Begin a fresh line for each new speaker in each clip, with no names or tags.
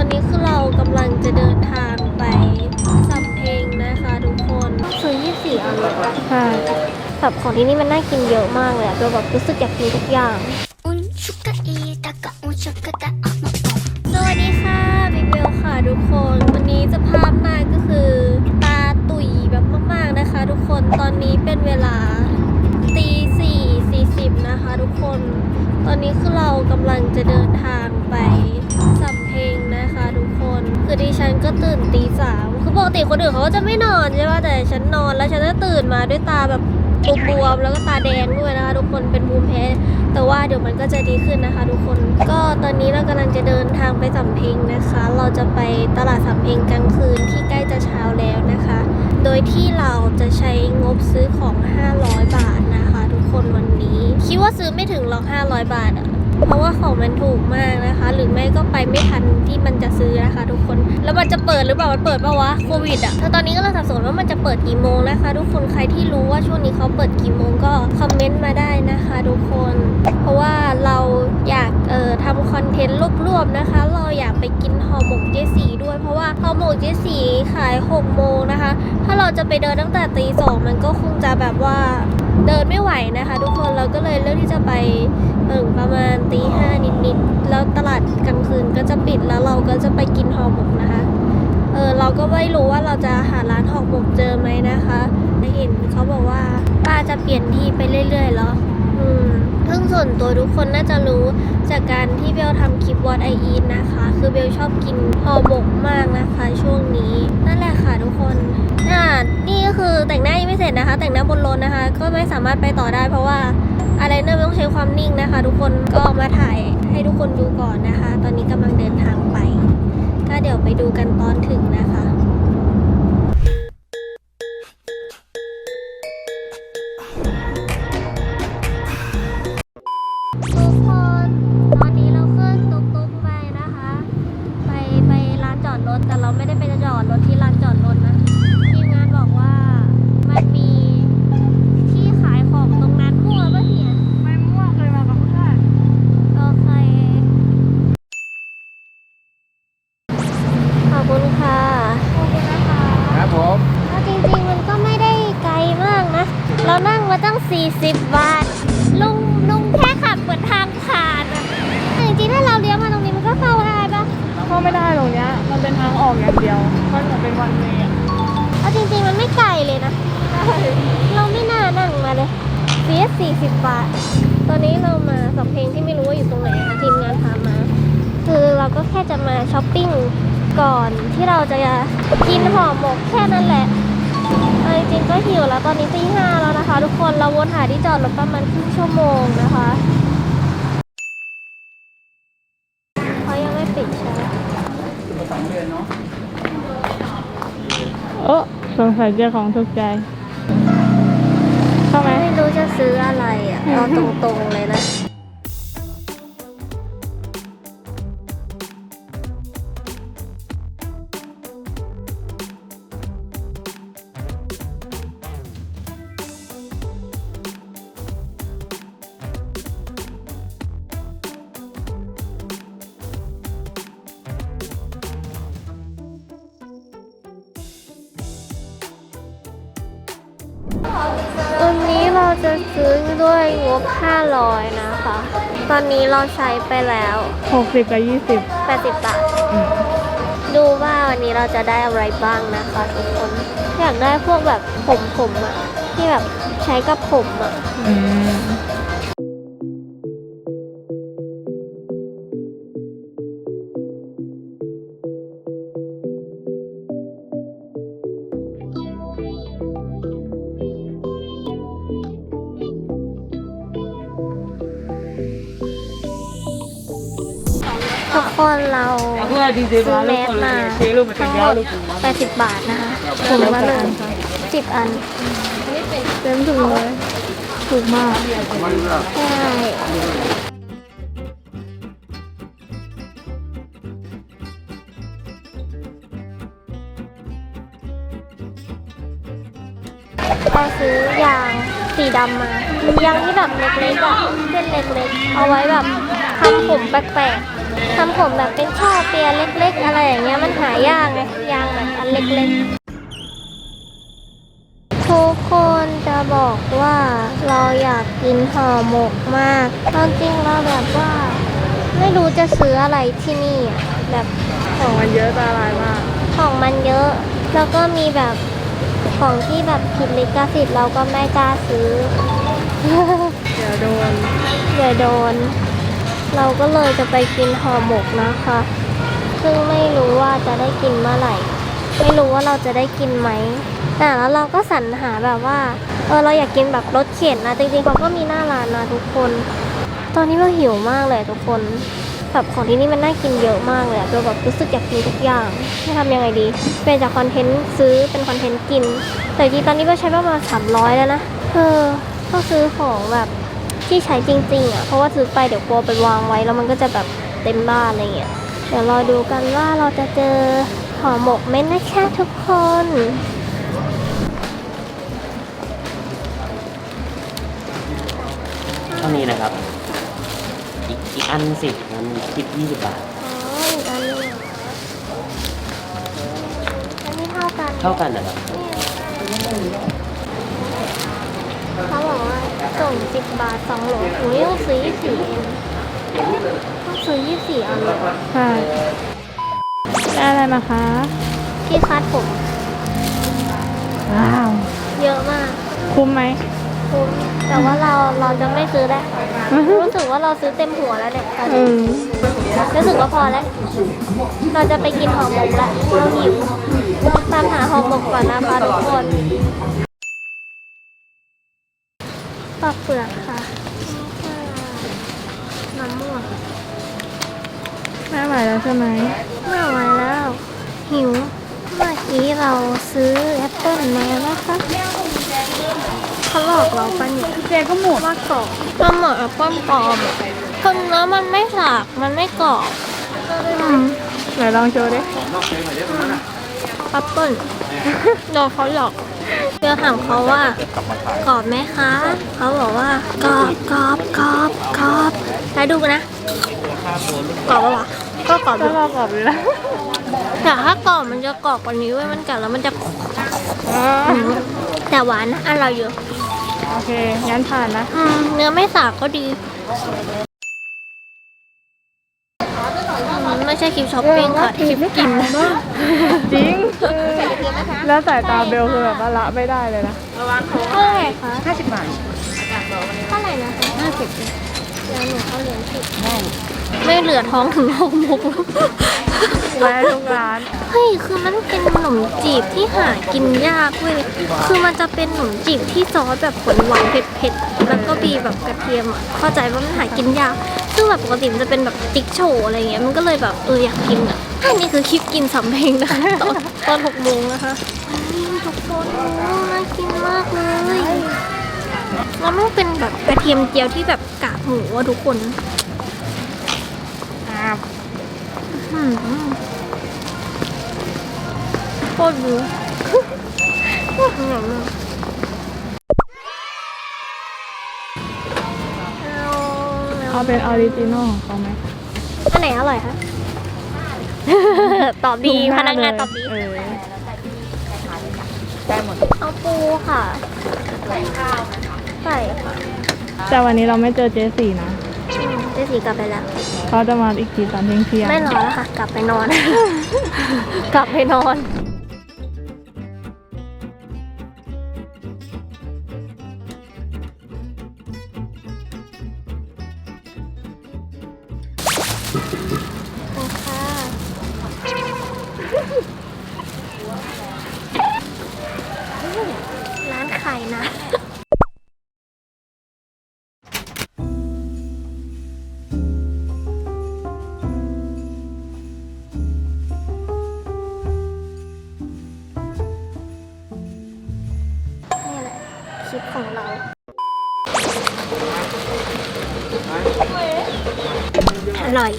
อนนี้คือเรากำลังจะเดินทางไปสับเพลงนะคะทุกคนส่วนยี่สี่อั
ค่ะ
สับของที่นี่มันน่ากินเยอะมากเลยอะเราแบบรู้สึกอยากกินทุกอย่างสวัสดีค่ะบิเบลค่ะทุกคน วันนี้จะพามาก็คือตาตุ๋ยแบบมากๆนะคะ ทุกคนตอนนี้เป็นเวลาตีสี่สี่สิบนะคะ ทุกคน ตอนนี้คือเรากำลังจะเดินทางไปสำเพ็งนะคะทุกคน คือดิฉันก็ตื่นตีสามคือปกติคนอื่นเขาก็จะไม่นอนใช่ป่ะแต่ฉันนอนแล้วฉันก็ตื่นมาด้วยตาแบบบวมๆแล้วก็ตาแดงด้วยนะคะ ทุกคนเป็นภูมิแพ้ แต่ว่าเดี๋ยวมันก็จะดีขึ้นนะคะ ทุกคน ก็ตอนนี้เรากำลังจะเดินทางไปสำเพ็งนะคะ เราจะไปตลาดสำเพ็งกลางคืนที่ใกล้จะเช้าแล้วนะคะ โดยที่เราจะใช้งบซื้อของ 500 บาทนะคะ ทุกคนวันนี้ คิดว่าซื้อ ไม่ถึงหรอก 500 บาทอะเพราะว่าของมันถูกมากนะคะ หรือไม่ก็ไปไม่ทันที่มันจะซื้อนะคะ ทุกคน แล้วมันจะเปิดหรือเปล่า มันเปิดปะวะโควิดอะแต่ตอนนี้ก็เราสับสนว่ามันจะเปิดกี่โมงนะคะ ทุกคน ใครที่รู้ว่าช่วงนี้เขาเปิดกี่โมงก็คอมเมนต์มาได้นะคะ ทุกคน เพราะว่าเราอยากเอ่อทำคอนเทนต์รวบๆนะคะ เราอยากไปกินห่อหมกเจสีด้วย เพราะว่าห่อหมกเจสีขาย6โมงนะคะ ถ้าเราจะไปเดินตั้งแต่ตีสองมันก็คงจะแบบว่า เดินไม่ไหวนะคะ ทุกคนเราก็เลยเลือกที่จะไปถึงประมาณตีห้านิดๆแล้วตลาดกลางคืนก็จะปิดแล้วเราก็จะไปกินห่อหมกนะคะเออเราก็ไม่รู้ว่าเราจะหาร้านห่อหมกเจอไหมนะคะได้เห็นเขาบอกว่าป้าจะเปลี่ยนที่ไปเรื่อยๆแล้ว ออืมซึ่งส่วนตัวทุกคนน่าจะรู้จากการที่เบลทำคลิปวอตไออีนนะคะ คือเบลชอบกินห่อหมกมากนะคะช่วงนี้ นั่นแหละค่ะทุกคนอ่านี่ก็คือแต่งหน้ายังไม่เสร็จนะคะ แต่งหน้าบนรถนะคะ ก็ไม่สามารถไปต่อได้เพราะว่าอะไรเนอร์ไม่ต้องใช้ความนิ่งนะคะ ทุกคนก็มาถ่ายให้ทุกคนดูก่อนนะคะ ตอนนี้กำลังเดินทางไป ก็เดี๋ยวไปดูกันตอนถึงนะคะ มาตั้ง 40 บาท ลุงลุงแค่ขับเหมือนทางผ่านอะแต่จริงๆถ้าเราเลี้ยวมาตรงนี้มันก็เข้าได้ปะ
เข้าไม่ได้ตรงเนี้ย มันเป็นทางออกอย่างเดียว มันเหมือนเป็นวันเวย์อะ
เอาจริงๆมันไม่ไกลเลยนะ เราไม่น่านั่งมาเลยเสีย40 บาท ตอนนี้เรามาสำเพ็งที่ไม่รู้ว่าอยู่ตรงไหนนะคะทีมงานพามา คือเราก็แค่จะมาช้อปปิ้งก่อนที่เราจะกินห่อหมกแค่นั้นแหละเอาจริงๆก็หิวแล้วตอนนี้ตีห้าแล้วนะคะ ทุกคนเราวนหาที่จอดรถประมาณครึ่งชั่วโมงนะคะเขายังไม่ปิดใช่ไหม
เออสงสัยเจอของถูกใจเข้าไหม
ไม่รู้จะซื้ออะไรอะเอาตรงๆเลยนะ จะซื้อด้วยงบ 500 นะคะ ตอนนี้เราใช้ไปแล้ว
60กับ
80 บาท ดูว่าวันนี้เราจะได้อะไรบ้างนะคะทุกคน อยากได้พวกแบบผมผมๆอะที่แบบใช้กับผมอะ ทุกคนเราซื้อแมสมาทั้งหมด80 บาทนะคะถุงละหนึ่งสิบอัน
เต็มถุงเลยถูกมาก
ใช่เราซื้อยางสีดำมายางที่แบบเล็กๆอะเส้นเล็กๆเอาไว้แบบทำผมแปลกๆ ทำผมแบบเป็นช่อเปียเล็กๆ อะไรอย่างเงี้ยมันหายากไงยางแบบอันเล็กๆทุกคนจะบอกว่าเราอยากกินห่อหมกมากตอนจริงเราแบบว่า ไม่รู้จะซื้ออะไรที่นี่อะแบบ
ของมันเยอะตาลายมาก
ของมันเยอะ แล้วก็มีแบบของที่แบบผิดลิขสิทธิ์เราก็ไม่กล้าซื้อ
เดี๋ยวโดน
เดี๋ยวโดน เราก็เลยจะไปกินห่อหมกนะคะ ซึ่งไม่รู้ว่าจะได้กินเมื่อไหร่ ไม่รู้ว่าเราจะได้กินไหมแต่แล้วเราก็สรรหาแบบว่า เออเราอยากกินแบบรสเข็นนะ จริงๆเราก็มีหน้าร้านนะทุกคน ตอนนี้เราหิวมากเลยทุกคนแบบของที่นี่มันน่ากินเยอะมากเลยอะเราแบบรู้สึกอยากกินทุกอย่างจะทำยังไงดี เป็นจากคอนเทนต์ซื้อเป็นคอนเทนต์กิน แต่จริงๆตอนนี้ก็ใช้ประมาณสามร้อยแล้วนะ เออ ก็ซื้อของแบบ ที่ใช้จริงๆอะเพราะว่าซื้อไปเดี๋ยวกลัวไปวางไว้แล้วมันก็จะแบบเต็มบ้านอะไรเงี้ยเดี๋ยวรอดูกันว่าเราจะเจอห่อหมกไหมนะคะทุกคน
เท่านี้นะครับ อีกอีกอันสิมันคิด20บาท
อ๋ออีกอันหนึงเหรออันนี้เท่ากัน
เท่ากันนะครับ
เขาบอกว่า ส่งสิบบาทสองโหลหนูต้องซื้อยี่สี่เองต้องซื้อยี่สี่อันเลย
ใช่ได้อะไรมาคะ
ที่คาดผม
ว้าว
เยอะมาก
คุ้มไหม
คุ้มแต่ว่าเราเราจะไม่ซื้อแล้วรู้สึกว่าเราซื้อเต็มหัวแล้วเนี่ยตอน
อื
นี้
ม
รู้สึกว่าพอแล้ว เราจะไปกินห่อหมกแล้วเราหิวตามหาห่อหมกก่อนนะคะทุกคน ปอกเปลือกค่ะมะม่วง
แม่ไหวแล้วใช่ไหม
ไม่ไหวแล้ว หิว เมื่อกี้เราซื้อแอปเปิ้ลมานะคะเขาหลอกเราปะเนี่ย
เจก็หมด
ว่ากรอบมันเหมือนแอปเปิ้ลปลอมอะคนแล้วมันไม่สากมันไม่กรอบ
ไหนลองโชว์ดิ
แอปเปิ้ลโดนเขาหลอก เจอถามเขาว่ากรอบไหมคะ เขาบอกว่ากรอบกรอบกรอบกรอบแล้วดูนะกรอบปะวะก็กรอบ
ก็
อยู่
รอกรอบอยู่แล้ว
แต่ถ้ากรอบมันจะกรอบกว่านี้เว้ยมันกัดแล้วมันจะแต่หวานนะอร่อยอยู่
โอเคงั้นผ่านนะ
อืมเนื้อไม่สาบก็ดีอืมไม่ใช่คลิปช้อปปิ้งค่ะคลิปกิน
จริง แล้วสายตาเบลคือแบบว่าละไม่ได้เลยนะ
เท่าไหร่คะห้าสิบบาทเท่าไหร่นะคะห้าสิบแล้วหนูเอาเหรียญสิบไม่เหลือท้องถึงหกมุก
แวะทุกร้าน
เฮ้ย คือมันเป็นขนมจีบที่หากินยากเว้ย คือมันจะเป็นขนมจีบที่ซอสแบบผลหวานเผ็ดๆ แล้วก็มีแบบกระเทียมอะ เข้าใจว่ามันหากินยาก ซึ่งแบบปกติมันจะเป็นแบบติ๊กโชว์อะไรเงี้ย มันก็เลยแบบเอออยากกินอะ อันนี้คือคลิปกินสำเพ็งนะคะตอนตอนหกโมงนะคะนี่ทุกคนโอ้น่ากินมากเลยแล้วมันเป็นแบบกระเทียมเจียวที่แบบกากหมูอะทุกคนอืมโคตรดีโคตรอร่อยเลยเอา
เอาเป็นออริจินอลของเขาไหม
อันไหนอร่อยคะ ตอบดี
ถูก
พ
ม
นักงาน
เลย
ตอบดี
เออ
เอาปูค่ะใส่ค่ะ
แต่วันนี้เราไม่เจอเจสี่นะ
อืมเจสีกลับไปแล้ว
เขาจะมาอีกทีตอนเที่ยงเที่ยง
ไม่รอแล้วค่ะ กลับไปนอน กลับไปนอน นไข่นะ นี่แหละคลิปของเรา อร่อย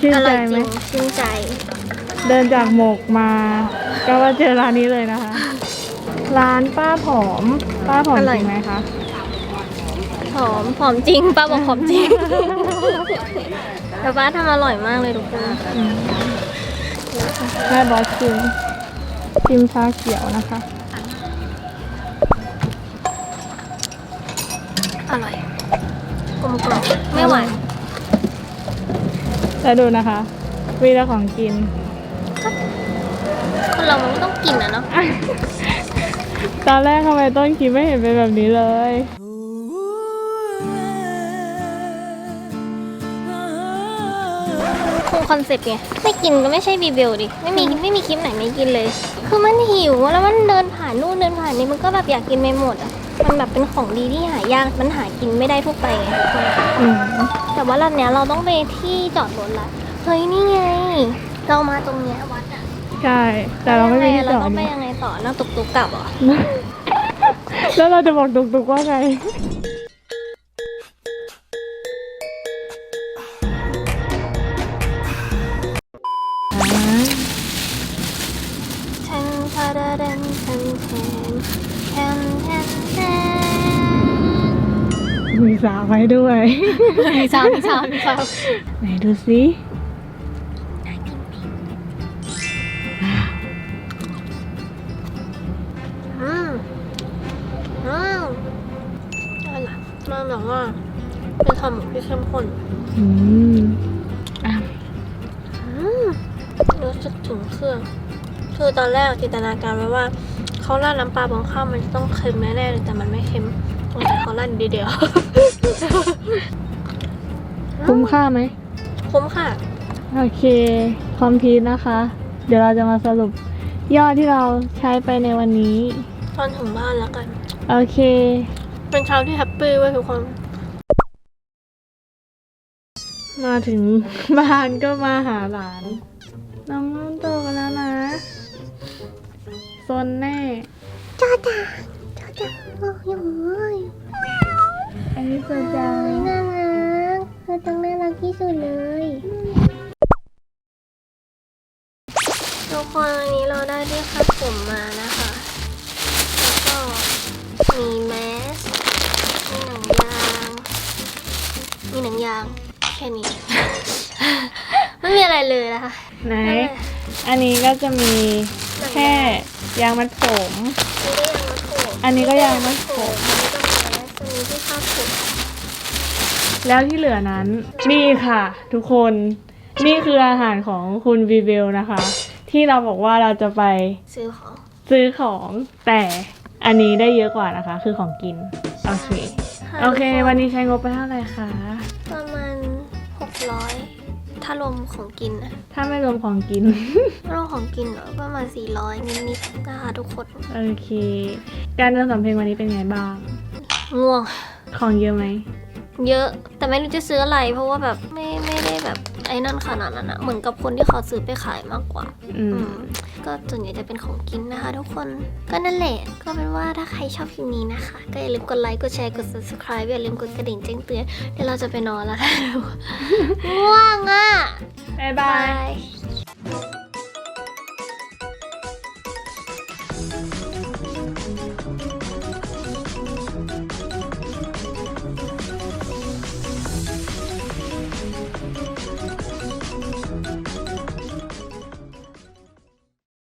ชื่น
อ
ใจ
ร่อยจ
ไหม
ริงชื่นใจ
เดินจากหมกมา ก็ว่าเจอร้านนี้เลยนะคะ ร้านป้าผอม ป้าผอม
อ
จ
ร่อย
ริงไหมคะ
หอมหอมจริงป้าบอกหอมจริง แต่บ้าทำอร่อยมากเลยทุกคน
แม่บอสชิมชิมชาเขียวนะคะ
อร่อยกลมกล่อมไม่หวาน
แล้วดูนะคะ วีละของกิน
คนเรามันก็ต้องกินอะเนาะ
ตอนแรกทำไมต้นคลิปไม่เห็นเป็นแบบนี้เลย
คงคอนเซ็ปต์ไงไม่กินก็ไม่ใช่บีเบลดิ ไม่มีไม่มีคลิปไหนไม่กินเลย คือมันหิวแล้วมันเดินผ่านนู่นเดินผ่านนี่มันก็แบบอยากกินไปหมดอะ มันแบบเป็นของดีที่หายาก มันหากินไม่ได้ทั่วไปไงทุกคน
อืม
แต่ว่ารอบเนี้ยเราต้องไปที่จอดรถละ เฮ้ยนี่ไง เรามาตรงเนี้ยวัดอะ
ใช่ แต่เราไม่มีที่
เรา
จอด
ต้องไป
เนี่ย
ยังไงต่อนั่งตุกตุกๆกลับเหรอ
แล้วเราจะบอกตุกๆว่าไง
แทนทาดาแดนแทนแทนแทนแทนแทน
มีสาวไว้ด้วย
มีสาวมีสาวมีสาว
ไหนดูสิ
มันแบบว่าเป็นคำหมูที่เข้มข้น
อืมอะ
อืมรู้สึกถึงเครื่อง คือตอนแรกจินตนาการไว้ว่าเขาราดน้ำปลาบนข้าวมันจะต้องเค็มแน่ๆเลยแต่มันไม่เค็มสงสัยเขาราดดีเดียว
คุ้มค่าไหม
คุ้มค่ะ
โอเคคอมพีทนะคะ เดี๋ยวเราจะมาสรุปยอดที่เราใช้ไปในวันนี้
ตอนถึงบ้านแล้วกัน
โอเค
เป็นเช้าที่แฮปปี้เว้ยทุกคน
มาถึงบ้านก็มาหาหลาน น้องนุ่นโตกันแล้วนะซนแน่
จ้าจ้าจ้าจ้าโอ้ยโอ้ย
อันนี้สนใจ
น่ารักเธอต้องน่ารักที่สุดเลยทุกคนวันนี้เราได้ที่คัดผมมานะคะ แล้วก็ มีหนังยาง แค่นี้ ไม่มีอะไรเลยนะคะ
ไหน อันนี้ก็จะมีแค่ยางมัดผม
อันนี้ก็ยังมัดผม
อันนี้ก็ยางมัดผม
อันนี้ก็แมสอันนี้ที่คาดผม
แล้วที่เหลือนั้น นี่ค่ะ ทุกคน นี่คืออาหารของคุณวีเวลนะคะ ที่เราบอกว่าเราจะไป
ซื้อของ
ซื้อของแต่อันนี้ได้เยอะกว่านะคะ คือของกิน โอเค โอเค วันนี้ใช้งบไปเท่าไหร่คะ
ประมาณหกร้อยถ้ารวมของกินนะ
ถ้าไม่รวมของกิน
รวมของกินเหรอประมาณสี่ร้อยนิดๆนะคะทุกคน
โอเค การเดินสำเพ็งวันนี้เป็นไงบ้าง
ง่วง
ของเยอะไหม
เยอะ แต่ไม่รู้จะซื้ออะไร เพราะว่าแบบไม่ไม่ได้แบบไอ้นั่นขนาดนั้นอะเหมือนกับคนที่เขาซื้อไปขายมากกว่า
อื
อื
ม
ม ก็ส่วนใหญ่จะเป็นของกินนะคะทุกคน ก็นั่นแหละ ก็เป็นว่าถ้าใครชอบคลิปนี้นะคะ ก็อย่าลืมกดไลค์ กดแชร์ กด subscribe อย่าลืมกดกระดิ่งแจ้งเตือน เดี๋ยวเราจะไปนอนแล้วนะง่วงอะ
บ๊ายบา
บาย ย